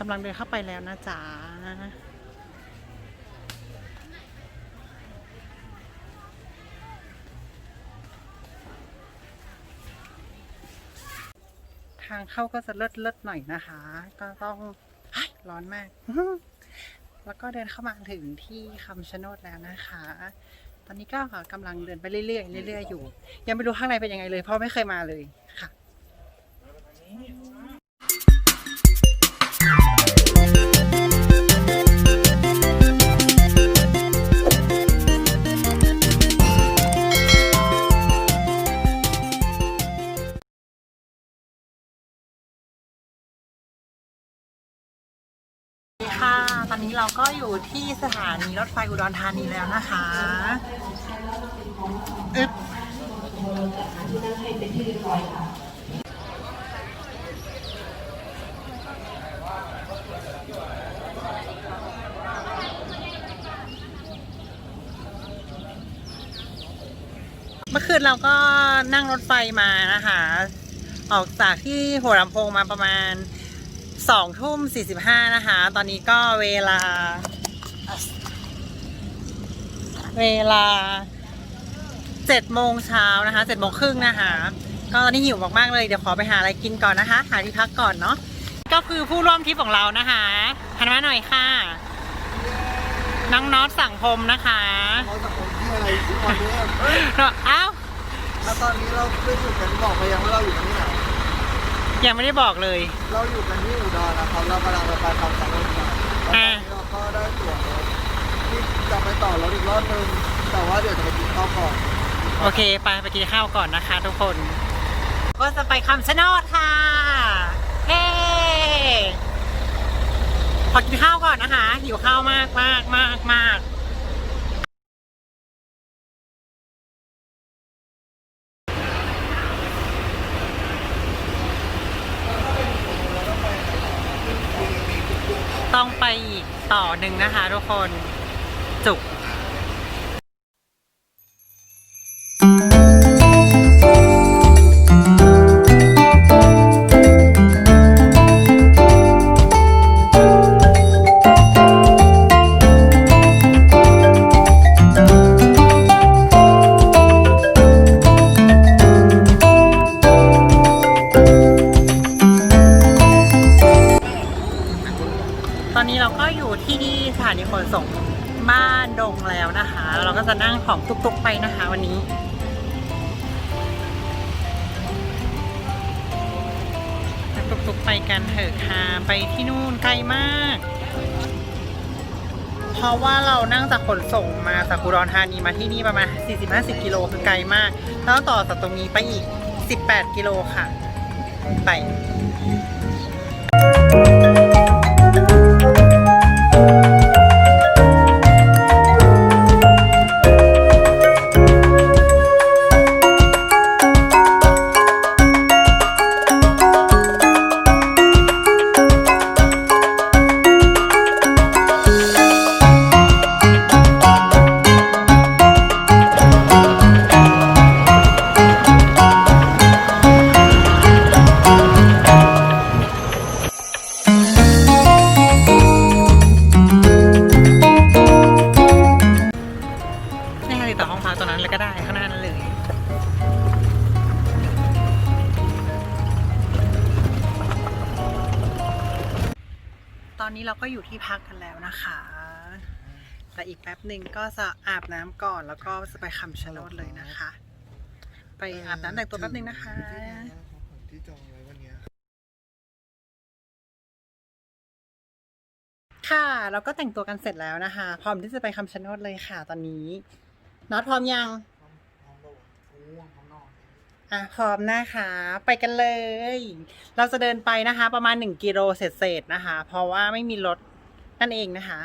กำลังเดินเข้าไปแล้วนะจ๊ะทางเข้าก็จะเลิศเลิศหน่อยนะคะ ก็ต้องร้อนมาก แล้วก็เดินเข้ามาถึงที่คำชะโนดแล้วนะคะ ตอนนี้ก็กำลังเดินไปเรื่อยๆเรื่อยๆอยู่ ยังไม่รู้ข้างในเป็นยังไงเลย เพราะไม่เคยมาเลยค่ะ ค่ะ ตอนนี้เราก็อยู่ที่สถานีรถไฟอุดรธานีแล้วนะคะอึ๊บเมื่อคืนเราก็นั่งรถไฟมานะคะ ออกจากที่หัวลำโพงมาประมาณ สองทุ่มสี่สิบห้านะคะ ตอนนี้ก็เวลา เวลาเจ็ดโมงเช้านะคะเจ็ดโมงครึ่งนะคะ ก็ตอนนี้หิวมากๆเลย เดี๋ยวขอไปหาอะไรกินก่อนนะคะ หาที่พักก่อนเนาะ ก็คือผู้ร่วมทริปของเรานะคะหันมาหน่อยค่ะ น้องน็อตสั่งพรมนะคะเขาสังคมที่อะไรที่วันนี้เอ้าแล้วตอนนี้เราได้อยู่กันบอกไปยังว่าเราอยู่กันที่ไหน ยังไม่ได้บอกเลย เราอยู่กันที่อุดรนะครับ เรากำลังจะไปทำสารรถไฟแล้วตอนนี้เราก็ได้ตั๋วรถที่จะไปต่อรถอีกรอบนึง แต่ว่าเดี๋ยวจะไปกินข้าวก่อน โอเคไปไปกินข้าวก่อนนะคะทุกคน ก็จะไปคำชะโนดค่ะ เฮ้ขอกินข้าวก่อนนะคะหิวข้าวมากมากมากมากต้องไปอีกต่อ หนึ่งนะคะทุกคนจุก อนนี้เราก็อยู่ที่สถานีขนส่งบ้านดงแล้วนะคะ เราก็จะนั่งของตุกๆไปนะคะวันนี้ ตุกๆไปกันเถอะค่ะ ไปที่นู่นไกลมาก เพราะว่าเรานั่งจากขนส่งมาจากอุดรธานีมาที่นี่ประมาณ 40-50 กิโลคือไกลมาก แล้วต่อจากตรงนี้ไปอีก 18 กิโลค่ะ ไป กกันแล้วนะคะ แต่อีกแป๊บหนึ่งก็จะอาบน้ำก่อนแล้วก็จะไปคำชะโนดเลยนะคะ ไปอาบน้ำแต่งตัวแป๊บหนึ่งนะคะที่จองไว้วันเนี้ยค่ะเราก็แต่งตัวกันเสร็จแล้วนะคะ พร้อมที่จะไปคำชะโนดเลยค่ะตอนนี้น็อตพร้อมยังพร้อมแล้วง่วงพร้อมนอนอะพร้อมนะคะ ไปกันเลย เราจะเดินไปนะคะ ประมาณ 1 กิโลเศษๆนะคะ เพราะว่าไม่มีรถ นั่นเองนะคะ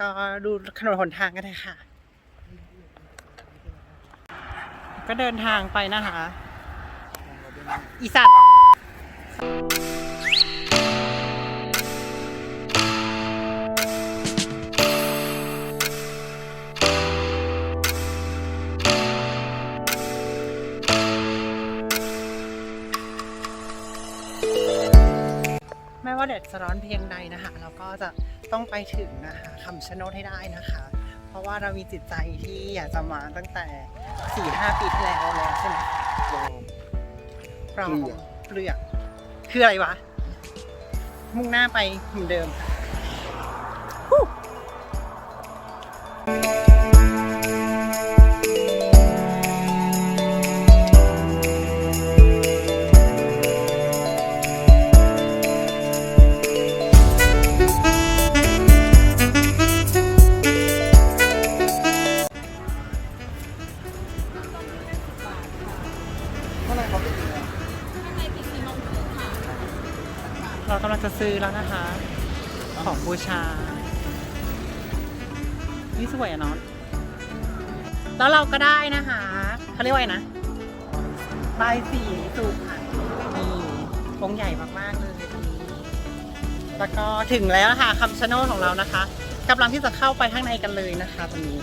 ก็ดูถนนหนทางกันเลยค่ะ ก็เดินทางไปนะคะ อีสัตว์ ว่าว่าแดดจะร้อนเพียงใดนะคะ เราก็จะต้องไปถึงนะคะคำชะโนดให้ได้นะคะ เพราะว่าเรามีจิตใจที่อยากจะมาตั้งแต่4ี่ห้าปีที่แล้วแล้วใช่ไหมปลอมปลอมเปลือกเปลือกคืออะไรวะ มุ่งหน้าไปเหมือนเดิมค่ะ เรากำลังจะซื้อแล้วนะคะ ของบูชา นี่สวยอะเนาะแล้วเราก็ได้นะคะเขาเรียกว่าไงนะใบายสีสุพรรณนี่องค์ใหญ่มากๆเลยอันนี้แล้วก็ถึงแล้วค่ะคำชะโนดของเรานะคะกำลังที่จะเข้าไปข้างในกันเลยนะคะตอนนี้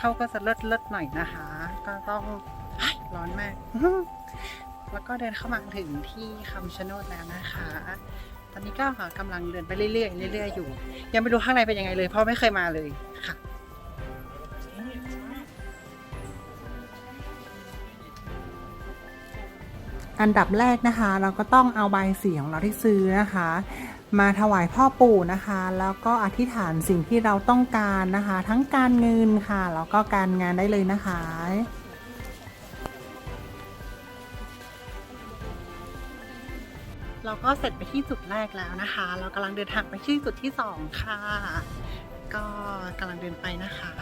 เข้าก็จะเลิศเลิศหน่อยนะคะ ก็ต้องร้อนมาก แล้วก็เดินเข้ามาถึงที่คำชะโนดแล้วนะคะ ตอนนี้ก็กำลังเดินไปเรื่อยๆเรื่อยๆอยู่ ยังไม่รู้ข้างในเป็นยังไงเลย เพราะไม่เคยมาเลยค่ะ อันดับแรกนะคะ เราก็ต้องเอาใบสีของเราที่ซื้อนะคะ มาถวายพ่อปู่นะคะ แล้วก็อธิษฐานสิ่งที่เราต้องการนะคะ ทั้งการเงินค่ะแล้วก็การงานได้เลยนะคะเราก็เสร็จไปที่จุดแรกแล้วนะคะ เรากำลังเดินทางไปที่จุดที่สองค่ะ ก็กำลังเดินไปนะคะ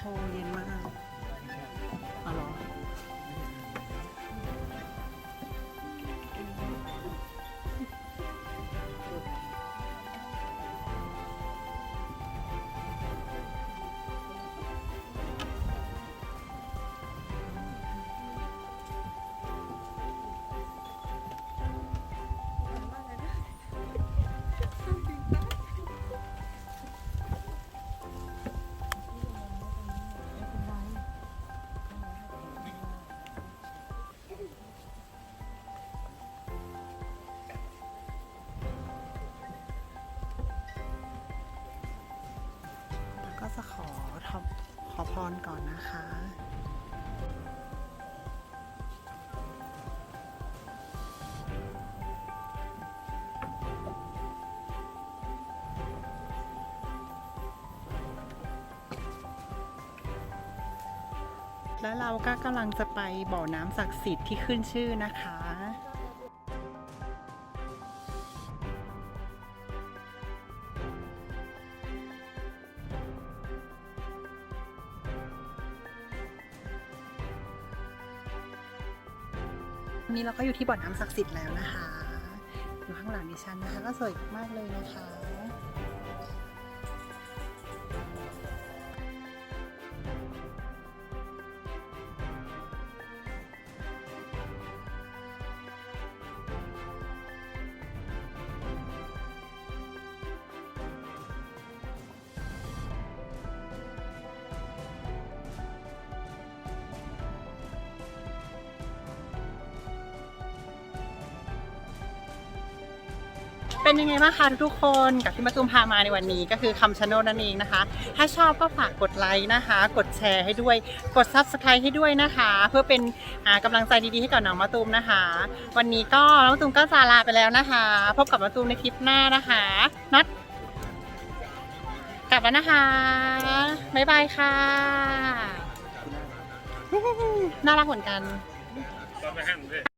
นี่ต้นโพเย็นมาก รก่อนนะคะแล้วเราก็กำลังจะไปบ่อน้ำศักดิ์สิทธิ์ที่ขึ้นชื่อนะคะ นนี้เราก็อยู่ที่บ่อน้ำศักดิ์สิทธิ์แล้วนะคะ อยู่ข้างหลังดิฉันนะคะ ก็สวยมากเลยนะคะ เป็นยังไงบ้างคะทุกๆคนกับที่มาตูมพามาในวันนี้ก็คือคำชะโนดนั่นเองนะคะ ถ้าชอบก็ฝากกดไลค์นะคะ กดแชร์ให้ด้วย กด subscribe ให้ด้วยนะคะ เพื่อเป็นอ่ากำลังใจดีๆให้กับน้องมาตูมนะคะ วันนี้ก็น้องมาตูมก็จะลาไปแล้วนะคะ พบกับมาตูมในคลิปหน้านะคะนัดกลับแล้วนะคะบ๊ายบายค่ะน่ารักเหมือนกันตอนไปหั่นด้วย